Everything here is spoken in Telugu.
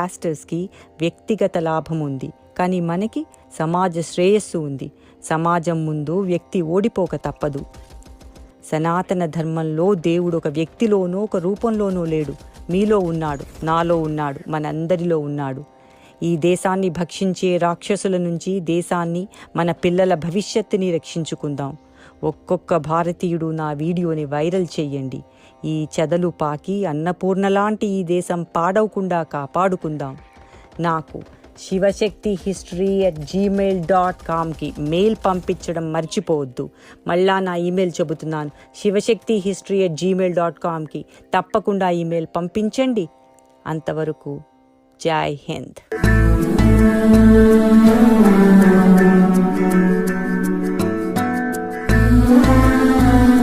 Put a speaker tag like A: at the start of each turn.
A: పాస్టర్స్కి వ్యక్తిగత లాభం ఉంది కానీ మనకి సమాజ శ్రేయస్సు ఉంది. సమాజం ముందు వ్యక్తి ఓడిపోక తప్పదు. సనాతన ధర్మంలో దేవుడు ఒక వ్యక్తిలోనో ఒక రూపంలోనో లేడు. మీలో ఉన్నాడు నాలో ఉన్నాడు మనందరిలో ఉన్నాడు. ఈ దేశాన్ని భక్షించే రాక్షసుల నుంచి దేశాన్ని మన పిల్లల భవిష్యత్తుని రక్షించుకుందాం. ఒక్కొక్క భారతీయుడు నా వీడియోని వైరల్ చెయ్యండి ఈ చెదలు పాకి అన్నపూర్ణ లాంటి ఈ దేశం పాడవకుండా కాపాడుకుందాం. నాకు Shivashakti history at Gmail dot కామ్కి mail పంపించడం మర్చిపోవద్దు. మళ్ళా నా ఈమెయిల్ చెబుతున్నాను. Shivashakti history at Gmail dot కామ్కి తప్పకుండా ఈమెయిల్ పంపించండి. అంతవరకు జై హింద్. Mm-hmm.